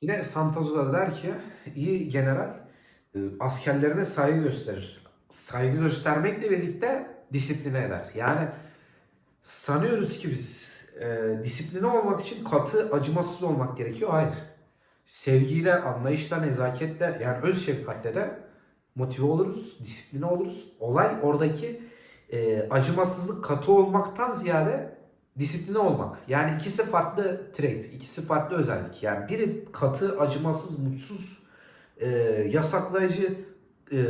Yine Santazo da der ki iyi general e, askerlerine saygı gösterir. Saygı göstermekle birlikte disipline eder. Yani sanıyoruz ki biz e, disipline olmak için katı, acımasız olmak gerekiyor. Hayır. Sevgiyle, anlayışla, nezaketle yani öz şefkatle de motive oluruz, disipline oluruz. Olay oradaki e, acımasızlık katı olmaktan ziyade disipline olmak. Yani ikisi farklı trait, ikisi farklı özellik. Yani biri katı, acımasız, mutsuz, e, yasaklayıcı, e,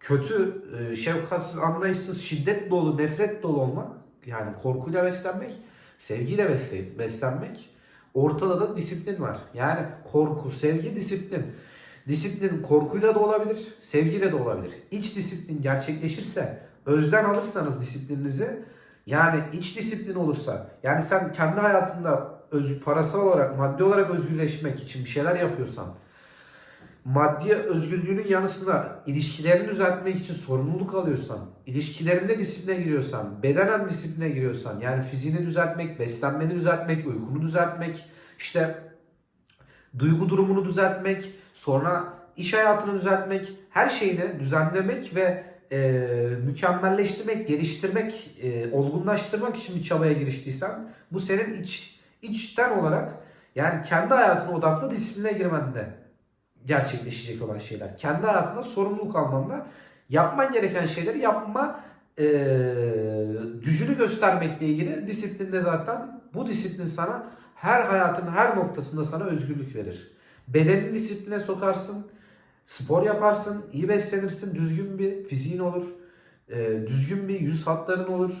kötü, e, şefkatsiz, anlayışsız, şiddet dolu, nefret dolu olmak. Yani korkuyla beslenmek, sevgiyle besle- beslenmek. Ortada da disiplin var. Yani korku, sevgi, disiplin. Disiplin korkuyla da olabilir, sevgiyle de olabilir. İç disiplin gerçekleşirse, özden alırsanız disiplininizi, yani iç disiplin olursa, yani sen kendi hayatında öz, parasal olarak, maddi olarak özgürleşmek için bir şeyler yapıyorsan, maddi özgürlüğünün yanı sıra ilişkilerini düzeltmek için sorumluluk alıyorsan, ilişkilerinde disipline giriyorsan, bedenen disipline giriyorsan, yani fiziğini düzeltmek, beslenmeni düzeltmek, uykunu düzeltmek, işte duygu durumunu düzeltmek, sonra iş hayatını düzeltmek, her şeyini düzenlemek ve e, mükemmelleştirmek, geliştirmek, e, olgunlaştırmak için bir çabaya giriştiysen bu senin iç içten olarak yani kendi hayatına odaklı disipline girmende gerçekleşecek olan şeyler. Kendi hayatında sorumluluk almanda yapman gereken şeyleri yapma e, gücünü göstermekle ilgili disiplinde zaten bu disiplin sana her hayatın her noktasında sana özgürlük verir. Bedenin disipline sokarsın, spor yaparsın, iyi beslenirsin, düzgün bir fiziğin olur, e, düzgün bir yüz hatların olur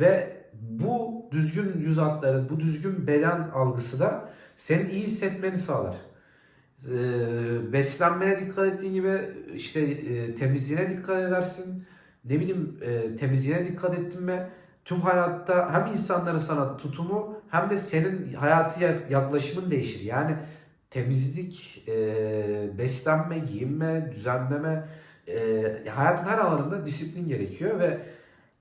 ve bu düzgün yüz hatları, bu düzgün beden algısı da senin iyi hissetmeni sağlar. E, beslenmene dikkat ettiğin gibi işte e, temizliğine dikkat edersin. Ne bileyim temizliğine dikkat ettin mi tüm hayatta hem insanların sana tutumu hem de senin hayatı yaklaşımın değişir. Yani temizlik, e, beslenme, giyinme, düzenleme, e, hayatın her alanında disiplin gerekiyor ve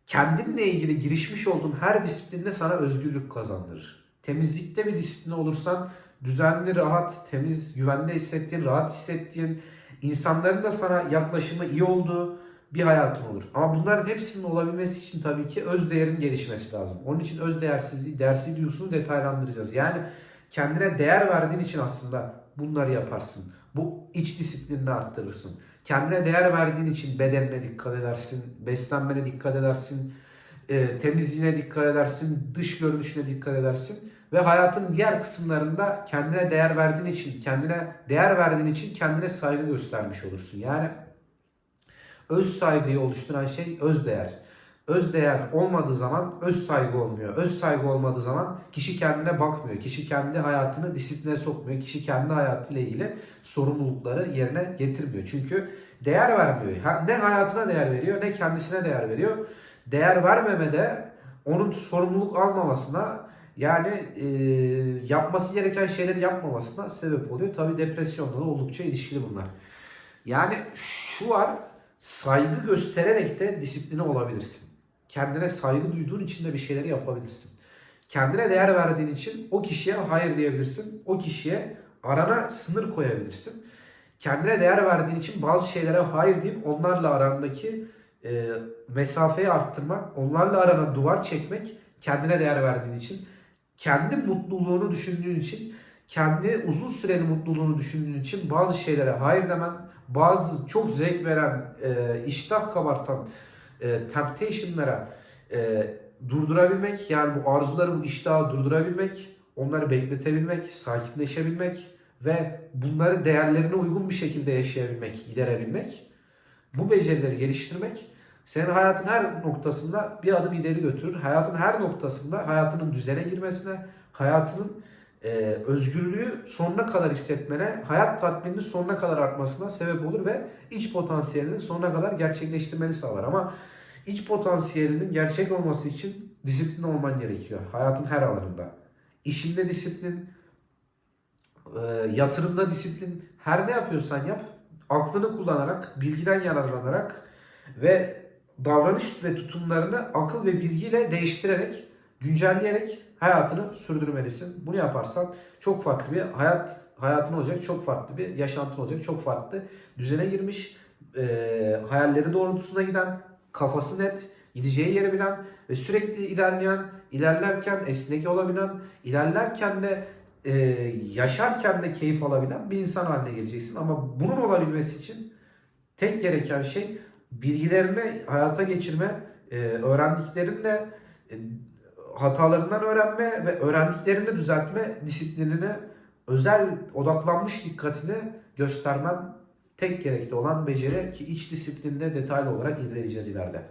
kendinle ilgili girişmiş olduğun her disiplinde sana özgürlük kazandırır. Temizlikte bir disiplin olursan düzenli, rahat, temiz, güvende hissettiğin, rahat hissettiğin, insanların da sana yaklaşımı iyi olduğu bir hayatın olur. Ama bunların hepsinin olabilmesi için tabii ki öz değerin gelişmesi lazım. Onun için öz değersizliği, değersizliği duygusunu detaylandıracağız. Yani kendine değer verdiğin için aslında bunları yaparsın. Bu iç disiplinini arttırırsın. Kendine değer verdiğin için bedenine dikkat edersin, beslenmene dikkat edersin, e, temizliğine dikkat edersin, dış görünüşüne dikkat edersin ve hayatın diğer kısımlarında kendine değer verdiğin için, kendine değer verdiğin için kendine saygı göstermiş olursun. Yani öz saygıyı oluşturan şey öz değer. Öz değer olmadığı zaman öz saygı olmuyor. Öz saygı olmadığı zaman kişi kendine bakmıyor. Kişi kendi hayatını disipline sokmuyor. Kişi kendi hayatıyla ilgili sorumlulukları yerine getirmiyor. Çünkü değer vermiyor. Ne hayatına değer veriyor ne kendisine değer veriyor. Değer vermemede onun sorumluluk almamasına yani e, yapması gereken şeyleri yapmamasına sebep oluyor. Tabi depresyonla da oldukça ilişkili bunlar. Yani şu var saygı göstererek de disipline olabilirsin. Kendine saygı duyduğun için de bir şeyleri yapabilirsin. Kendine değer verdiğin için o kişiye hayır diyebilirsin. O kişiye arana sınır koyabilirsin. Kendine değer verdiğin için bazı şeylere hayır deyip onlarla arandaki e, mesafeyi arttırmak, onlarla arana duvar çekmek kendine değer verdiğin için, kendi mutluluğunu düşündüğün için, kendi uzun süreli mutluluğunu düşündüğün için bazı şeylere hayır demen, bazı çok zevk veren, e, iştah kabartan e, temptation'lara e, durdurabilmek, yani bu arzuları, bu iştahı durdurabilmek, onları bekletebilmek, sakinleşebilmek ve bunları değerlerine uygun bir şekilde yaşayabilmek, giderebilmek, bu becerileri geliştirmek senin hayatın her noktasında bir adım ileri götürür. Hayatın her noktasında hayatının düzene girmesine, hayatının e, özgürlüğü sonuna kadar hissetmene, hayat tatmininin sonuna kadar artmasına sebep olur ve iç potansiyelini sonuna kadar gerçekleştirmeni sağlar. Ama iç potansiyelinin gerçek olması için disiplin olman gerekiyor. Hayatın her alanında. İşinde disiplin, e, yatırımda disiplin, her ne yapıyorsan yap, aklını kullanarak, bilgiden yararlanarak ve davranış ve tutumlarını akıl ve bilgiyle değiştirerek, güncelleyerek hayatını sürdürmelisin. Bunu yaparsan çok farklı bir hayat hayatın olacak, çok farklı bir yaşantın olacak, çok farklı düzene girmiş, e, hayalleri doğrultusunda giden, kafası net, gideceği yeri bilen ve sürekli ilerleyen, ilerlerken esnek olabilen, ilerlerken de e, yaşarken de keyif alabilen bir insan haline geleceksin. Ama bunun olabilmesi için tek gereken şey bilgilerini hayata geçirme, e, öğrendiklerinle e, hatalarından öğrenme ve öğrendiklerini düzeltme disiplinine özel odaklanmış dikkatini göstermen tek gerekli olan beceri ki iç disiplinde detaylı olarak irdeleyeceğiz ileride.